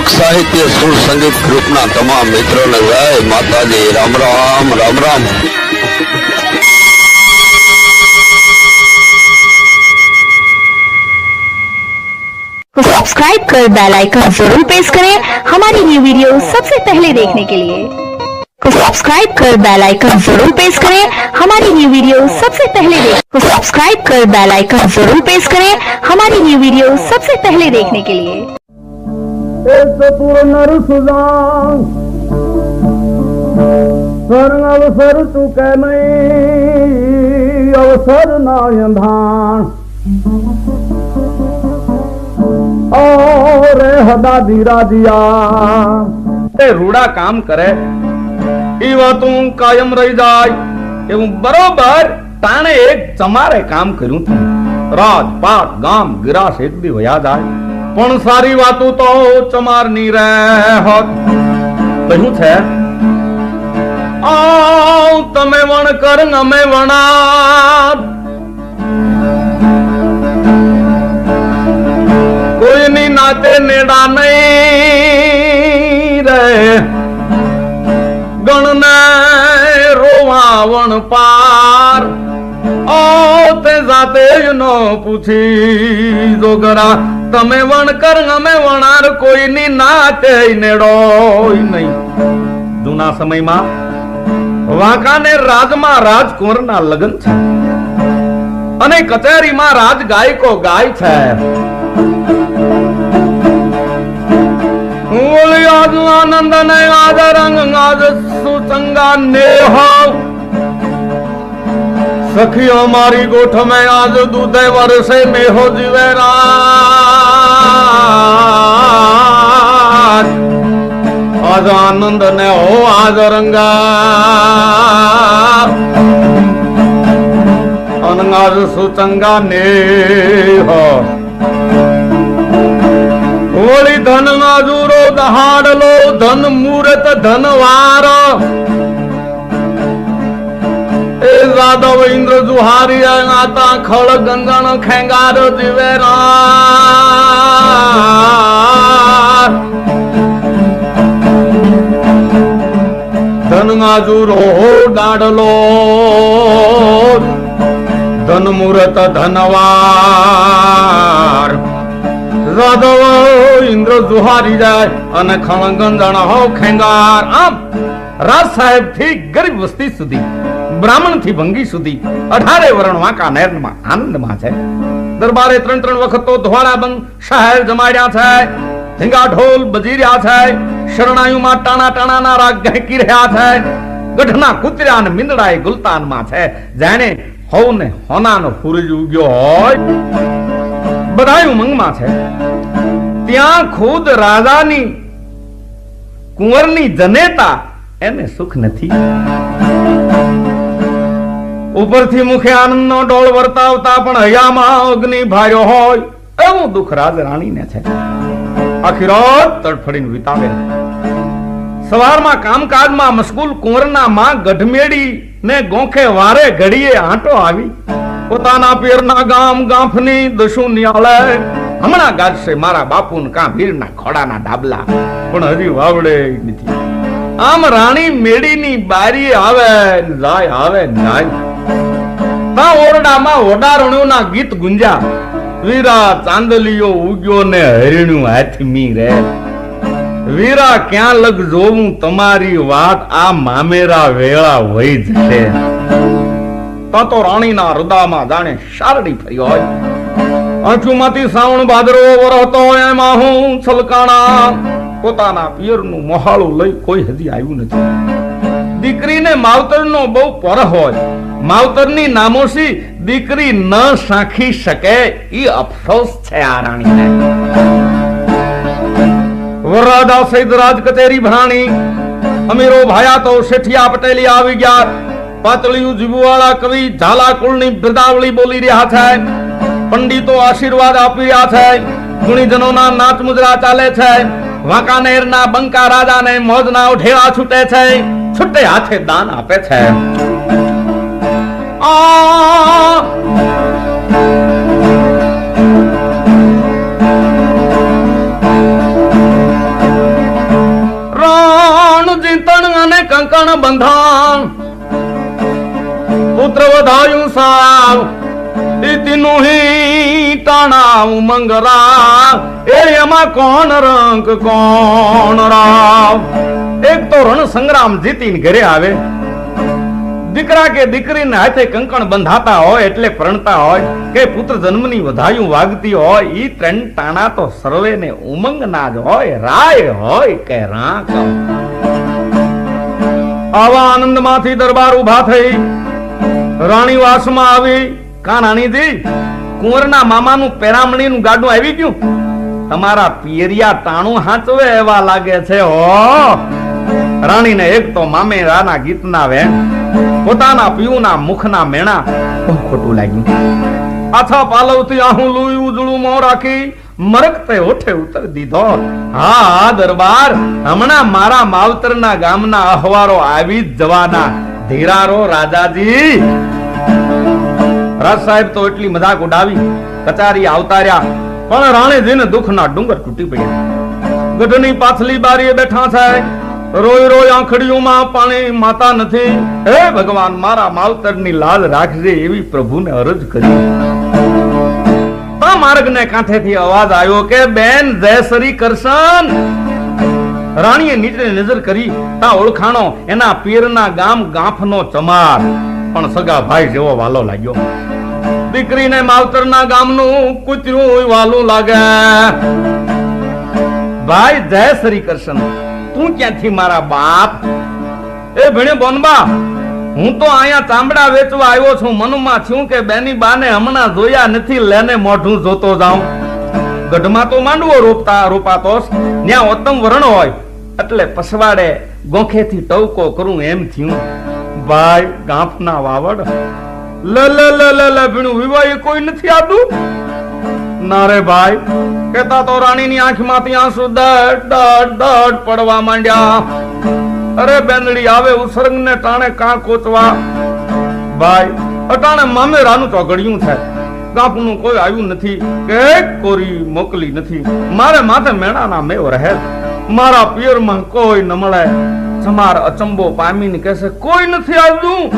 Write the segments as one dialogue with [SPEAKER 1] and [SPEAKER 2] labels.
[SPEAKER 1] લોક સાહિત્ય સુર સંગીત ગ્રુપના તમામ મિત્રોને જય માતાજી રામ રામ રામ રામ
[SPEAKER 2] तो सब्सक्राइब कर बेल आइकन जरूर प्रेस करें हमारी न्यू वीडियो सबसे पहले देखने के लिए तो सब्सक्राइब कर बेल आइकन जरूर प्रेस करें हमारी न्यू वीडियो सबसे पहले देख तो सब्सक्राइब कर बेल आइकन जरूर प्रेस करें हमारी न्यू वीडियो सबसे पहले देखने के लिए
[SPEAKER 3] ચતુર નર સુદાન સ્વર્ણ અવસર ચૂકે નહીં અવસર ના અંધાણ ઓરે હદા ધીરા દિયા એ રૂડા કામ કરે. ઈ વાતું કાયમ રહી જાય એવું બરોબર તાણે એક ચમારે કામ કર્યું હતું. રાજ પાટ ગામ ગિરાશ એક દી વયા જાય. પણ સારી વાતું તો ચમારની રે હોત કહ્યું છે તમે વણ કર અમે વણા કોઈની નાતે નેડા નહીં રે ગણને રોવાવણ પાર. ઓ તે જાતે જ નો પૂછી જોગરા. તમે વણકર અમે વણાર, કોઈની નાતે નેડો નહીં. જૂના સમયમાં વાંકાને રાજમાં રાજકુંવરના લગ્ન છે અને કચેરીમાં રાજ ગાયકો ગાય છે. આનંદ ને આજ રંગ, આજ સુચંગા નેહ. સખીઓ મારી ગોઠ મેં આજ દૂધે વર્ષે મેહો જીવે રાત આજ આનંદ ને હો આજ રંગા અનંગાજ સુચંગા નેહ. હોળી ધન મજૂરો દહાડલો, ધન મૂરત ધનવાર. એ જાદવ ઇન્દ્ર જુહારી નાતા ખળ ગંગણ ખેંગાર દિવેરા. ધન મજૂરો દાડલો ધન મુરત ધનવાર. રાધવ ઇન્દ્ર જુહારી જાય અને ખણગંજણ હો ખેંગાર. આમ રાજ સાહેબથી ગરીબ વસ્તી સુધી બ્રાહ્મણથી ભંગી સુધી અઢારે વરણ વાંકા નહેરમાં આનંદમાં છે. દરબારે ત્રણ ત્રણ વખત તો ધોળા બંગ શહેર જમાડ્યા છે. ધીંગા ઢોલ બજી રહ્યા છે. શરણાયુમાં ટાણા ટાણાના રાગ ગહેકી રહ્યા છે. ગઢના કૂતર્યા અને મીંદડાએ ગુલતાનમાં છે. જેને હોવ ને હોનાનો સૂરજ ઉગ્યો હોય. બધા ઉમંગમાં છે. ત્યાં ખુદ રાજાની કુંવરની જનેતા એને સુખ નથી. ઉપરથી મુખે આનંદનો ડોળ વર્તાવતા પણ હયામાં અગ્નિ ભાર્યો હોય, એવું દુઃખ રાજ રાણીને છે. આખી તડફડીને વિતાવે સવારમાં કામકાજમાં મશગુલ કુંવરના માં ગઢમેડી ને ગોખે વારે ઘડીએ આંટો આવી. પોતાના પેરના ગામ ગાંફની દશુ નિયાળે હમણાં ગાજશે મારા બાપુન કાં વીરના ખોડાના ડાબલા. પણ હજી વાવડે નથી. આમ રાણી મેડીની બારી આવે, જાય, આવે ને ઓરડામાં ઓડારણ્યોના ગીત ગુંજ્યા. વીરા ચાંદલીઓ ઉગ્યો ને હરિણ્યું હાથમી રે. વીરા ક્યાં લગ જોવું તમારી વાત, આ મામેરા વેળા વહી જશે. તા રાણીના હૃદયમાં જાણે શારડી ફર્યો હોય. આંખોમાંથી શ્રાવણ ભાદરવો વરહતો એમાં હું છલકાણા. પોતાના પિયરનું મોહાળું લઈ કોઈ હજી આવ્યું નથી. દીકરીને માવતરનો બહુ પર હોય. માવતરની નામોશી દીકરી ન સાંખી શકે, ઈ અફસોસ છે આ રાણીને. વરરાજા રાજ કચેરી ભરાણી, અમીરો ભાયા તો શેઠિયા પટેલી આવી ગયા. પાતળિયું જીવવાળા કવિ ઝાલા કુળની બિરદાવળી બોલી રહ્યા છે. પંડિતો આશીર્વાદ આપી રહ્યા છે. ગુણીજનોના નાચ મુજરા ચાલે છે. વાંકાનેરના બંકા રાજાને મોજના ઉઠેવા છૂટે છે. છૂટે હાથે દાન આપે છે. અને કંકણ બંધાણ પુત્ર વધાયું સાવ. તીનું ટાણા ઉમંગરા એ એમાં કોણ રંગ, કોણ રાવ? એક તો રણ સંગ્રામ જીતીને ઘરે આવે. દીકરા કે દીકરીને હાથે કંકણ બંધાતા હોય એટલે પ્રણતા હોય, કે પુત્ર જન્મની વધાયું વાગતી હોય, ઈ ત્રણ તાણા તો સર્વેને ઉમંગના જ હોય, રાય હોય કે રાક આવા આનંદમાંથી દરબાર ઊભા થઈ રાણી વાસમાં આવી કા રાણીજી કુંવરના મામાનું પેરામણીનું ગાડું આવી ગયું? તમારા પિયરિયા તાણું હાંચવે એવા લાગે છે, હો. રાણીને એક તો મામેરાના ગીતના વેણ, પોતાના પિયુના મુખના મેણા બહુ ખોટું લાગ્યું. આછા પાલવથી આહું લુઈ ઉજળું મો રાખી, મરકતે ઓઠે ઉતર દીધો. હા, દરબાર, હમણાં મારા માવતરના ગામના અહવારો આવી જવાના. ધીરારો રાજાજી. રાજ સાહેબ તો એટલી મજાક ઉડાવી, કચારી આવતાર્યા, પણ રાણીજીને દુઃખના ડુંગર તૂટી પડ્યા. ગઢની પાછલી બારીએ બેઠા છે રોય રોય આંખડીઓમાં પાણી માતા નથી. હે ભગવાન, મારા માવતરની લાલ રાખજે એવી પ્રભુને અરજ કરી. માર્ગને કાંઠેથી અવાજ આવ્યો કે, બેન જયશ્રી કરશન રાણીએ નીચે નજર કરી, તા ઓળખાણો, એના પીરના ગામ ગાંફનો ચમાર. પણ સગા ભાઈ જેવો વાલો લાગ્યો. દીકરીને માવતરના ગામનું કૂતરું વાલું લાગે. ભાઈ, જય શ્રી કૃષ્ણ. તું ક્યાંથી મારા બાપ? એ ભણે બોનબા, હું તો અહીંયા ચામડા વેચવા આવ્યો છું. મનમાં છું કે બેની બાને હમણાં જોયા નથી, લેને મોઢું જોતો જાઉં. ગઢમાં તો માંડવો રોપતા રોપાતો ત્યાં ઉત્તમ વરણ હોય. એટલે પસવાડે ગોખેથી ટવકો કરું એમ થયું. ભાઈ, ગાંફના વાવડ. લ લ લ, લે ભીણું વિવાહ કોઈ નથી આતું ના ભાઈ કેતા તો રાણીની આંખમાંથી આંસુ દડ દડ દડ પડવા માંડ્યા. અરે બેંદડી, આવે ઉસર્ગ ને ટાણે કાં કોચવા ભાઈ, અટાણે મામેરાનું ચોગડિયું છે. ગાપનું કોઈ આવ્યું નથી, કે કોરી મોકલી નથી. મારે માથે મેણાના મેવ રહે. મારા પિયરમાં કોઈ ન મળે. સમાર અચંબો પામીને કહેશે, કોઈ નથી આવ્યું.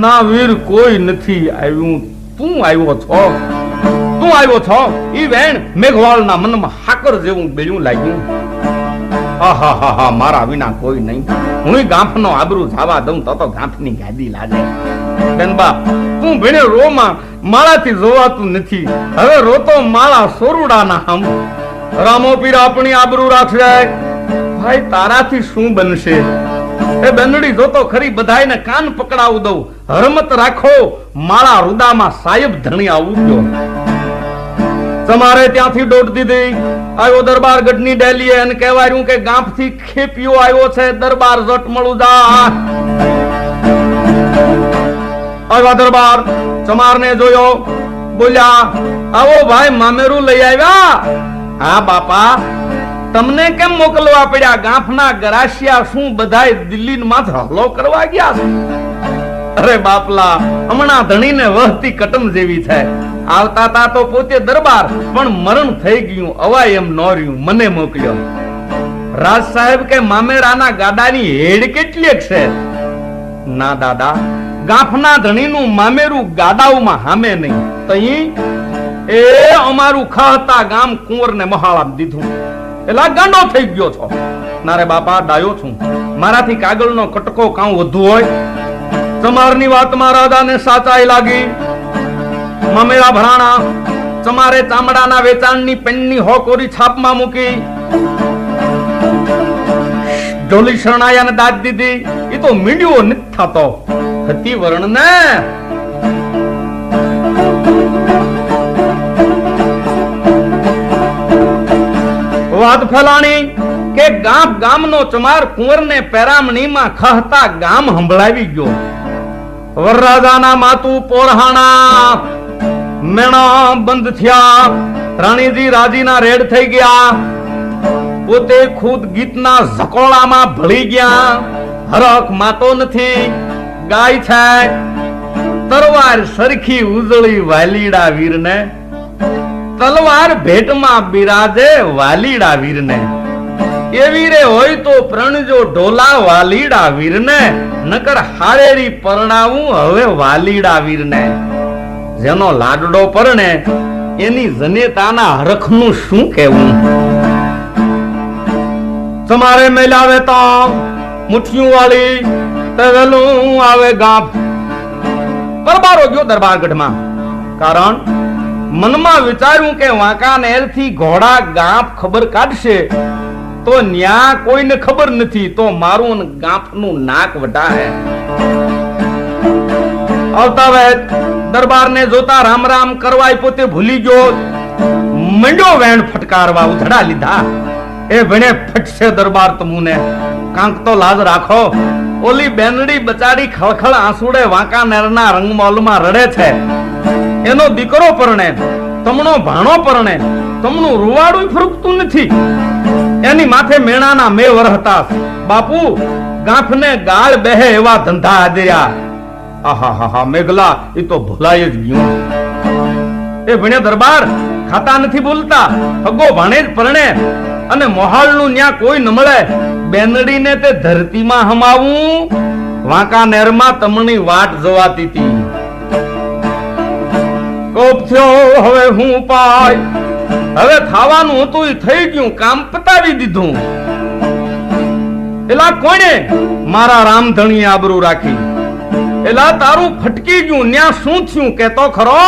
[SPEAKER 3] ના વીર કોઈ નથી આવ્યું. તું આવ્યો છો. તું આવ્યો છો? ઈ વેણ મેઘવાળના મનમાં હાકર જેવું બેયું લાગ્યું. મારા વિના કોઈ નહીં. હું ગાંફનો આબરૂ જાવા દઉં તો તો ગાંફની ગાદી લાગે. બેનબા તું ભીણે રોમાં માળાથી જોવાતું નથી. હવે રોતો માળા સોરુડાના હમ. રામો પીર આપણી આબરૂ રાખશે. ભાઈ, તારાથી શું બનશે? એ બેનડી જોતો ખરી બધાયને કાન પકડાવું દઉં. હરમત રાખો, માળા રુદામાં સાહેબ ધણી આવું ગયો. તમારે ત્યાંથી દોટ દીધી. આવ્યો દરબાર ગઢની ડેલીએ અને કહેવાયું કે ગાંફથી ખેપિયો આવ્યો છે, દરબાર જટ મળુદા આવ્યા દરબાર, ચમારને જોયો, બોલ્યા, આવો ભાઈ, મામેરું લઈ આવ્યા. હા, બાપા, તમને કેમ મોકલવા પડ્યા? ગાંફના ગરાશિયા શું બધાય દિલ્હી જ હલો કરવા ગયા અરે બાપલા, હમણાં ધણીને વહતી કટમ જેવી છે. આવતા તા તો પોતે દરબાર, પણ મરણ થઈ ગયું, અવાય એમ ન મને મોકલ્યો. રાજ સાહેબ કે, મામેરાના ગાડાની હેડ કેટલી છે? ના, દાદા, ગાંફના ધણીનું મામેરું ગાડાઓમાં હામે નહીં. તહી એ અમારું ખાતા ગામ કુંવરને મહાળા દીધું. એલા ગાંડો થઈ ગયો છો. નારે બાપા, ડાયો છું. મારાથી કાગળનો કટકો કાં વધુ હોય? ચમારની વાતમાં રાજાને સાચાઈ લાગી. મામેરા ભરાણા, તમારે ચામડાના વેચાણની પેનની હોકોરી છાપમાં મૂકી. ઢોલી શરણાયાને દાદ દીધી એ તો મીંડ્યો નથી થતો. વર્ણ ને વાત ફેલાણી કે ગામ ગામનો ચમાર કુંવરને પેરામણીમાં ખહતા ગામ સંભળાવી ગયો. વરરાજાના માતુ પોરહાણા. મેણા બંધ થયા. રાણીજી રાજીના રેડ થઈ ગયા. પોતે ખુદ ગીતના ઝકોળામાં ભળી ગયા. હરખ માતો નથી, ગાય છે. તરવાર સરખી ઉજળી વાલીડા વીરને. તલવાર ભેટમાં બિરાજે વાલીડા વીરને. એવી રે હોય તો પ્રણજો ઢોલા વાલીડા વીરને. નકર હારેરી પરણાવું હવે વાલીડા વીરને. જેનો લાડડો પરણે એની જનેતાના હરખનું શું કહેવું? તમારે મેલાવે તો મુઠિયું વાળી તે આવે ગાંફ પરબારો ગયો દરબારગઢમાં. કારણ મનમાં વિચાર્યું કે વાંકાનેરથી ઘોડા ગાંપ ખબર કાઢશે, તો ન્યા કોઈને ખબર નથી, તો મારું ગાંપનું નાક વટાય આવતા વેત દરબારને જોતા રામ રામ કરવાય પોતે ભૂલી ગયો. મંડ્યો વેણ ફટકારવા ઉધડા લીધા. એ ભણે ફટશે દરબાર તમુને. કાંક તો લાજ રાખો, ઓલી બેનડી બચાડી ખળખળ આંસુડે વાંકાનેરના રંગમોલમાં રડે છે. એનો દીકરો પરણે, તમણો ભાણો પરણે તમનું રૂવાડું ફૂંકતું નથી. એની માથે મેણાના મે વરહતા બાપુ, ગાંઠને ગાળ બેહે એવા ધંધા આદર્યા. મેઘલા એ તો ભૂલાય જ ગયું. એ ભણ્યા દરબાર ખાતા નથી બોલતા, હગો ભાણે જ પરણે. અને મોહાળનું ન્યા કોઈ ન મળે. બેનડીને તે ધરતીમાં હમાવું. વાંકાનેરમાં તમની વાટ જોવાતી હતી કોપ થયો, હવે હું પાય. હવે ખાવાનું હતું એ થઈ ગયું, કામ પતાવી દીધું. એલા કોણે મારા રામધણીએ આબરૂ રાખી? એલા તારું ફટકી ગયું, ન્યા શું થયું? કેતો ખરો.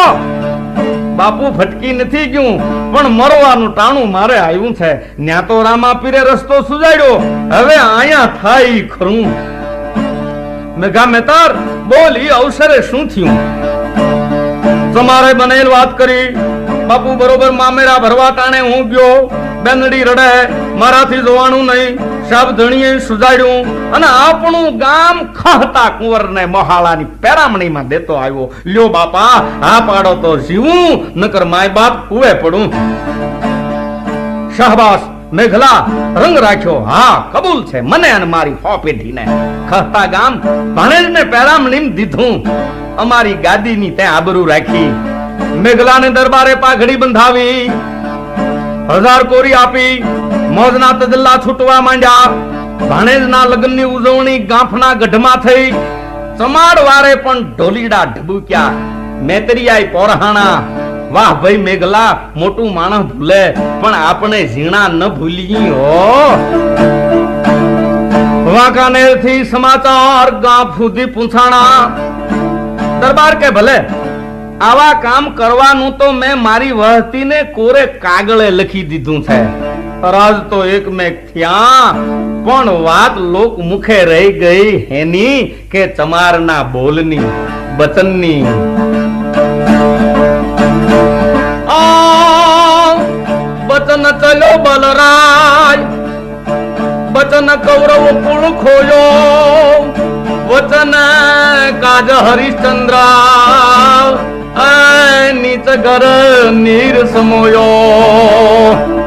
[SPEAKER 3] બાપુ ફટકી નથી ગયું, પણ મરવાનું ટાણું મારે આવ્યું છે. ન્યા તો રામા રસ્તો સુજાડ્યો. હવે આયા થાય ખરું. મેઘા મેતાર બોલ, ઈ અવસરે શું થયું? તમારે બનેલ વાત કરી. બાપુ બરોબર મામેરા ભરવા ટાણે હું ગયો બેનડી રડે. મારાથી જોવાનું નહીં. સાબ ધણીએ સુજાડ્યું અને આપણું ગામ ખહતા કુંવરને મોહાળાની પેરામણીમાં દેતો આવ્યો. લ્યો બાપા, આ પાડો તો જીવું, નકર માય બાપ કુવે પડું. શાહબાસ મેઘલા, રંગ રાખ્યો. હા, કબૂલ છે, મને અને મારી હો પેઢીને ખહતા ગામ ભાણેજને પેરામણીમ દીધું. અમારી ગાદીની ત્યાં આબરૂ રાખી. મેઘલાને દરબારે પાઘડી બંધાવી. હજાર કોરી આપી. મોજના તજલ્લા છૂટવા માંડ્યા. ભાણેજના લગ્નની ઉજવણી ગાંફના ગઢમાં થઈ. ચમાડ વારે પણ ઢોલીડા ઢબુક્યા. મેતરિયાય પોરહાણા, વાહ ભાઈ મેઘલા, મોટું માણસ ભૂલે, પણ આપણે ઝીણા ન ભૂલી હો. વાંકાનેરથી સમાચાર ગામ સુધી પૂછાણા. દરબાર કે ભલે, આવા કામ કરવાનું તો મેં મારી વહતીને કોરે કાગળે લખી દીધું છે. રાજ તો એક મેં થયા પણ વાત લોક મુખે રહી ગઈ હેની કે ચમારના બોલની વચનની વચન ચલો બલરાજ વચન કૌરવ કુળ ખોયો, વચન કાજ હરિશ્ચંદ્ર નીચ ઘર નીર સમોયો.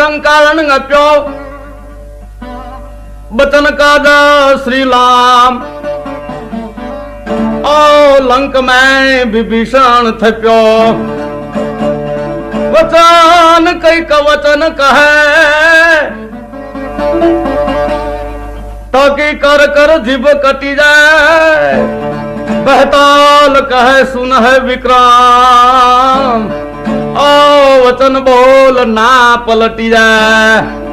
[SPEAKER 3] શીશ કંકાળન અપ્યો બચન કાજ શ્રી રામ ઓ લંક મેં વિભીષણ થપ્યો વચન કંઈક વચન કહે તકી કર કર જીભ કટી જાય બહતાલ કહે સુન હે વિક્રમ ઓ વચન બોલ ના પલટી જાય.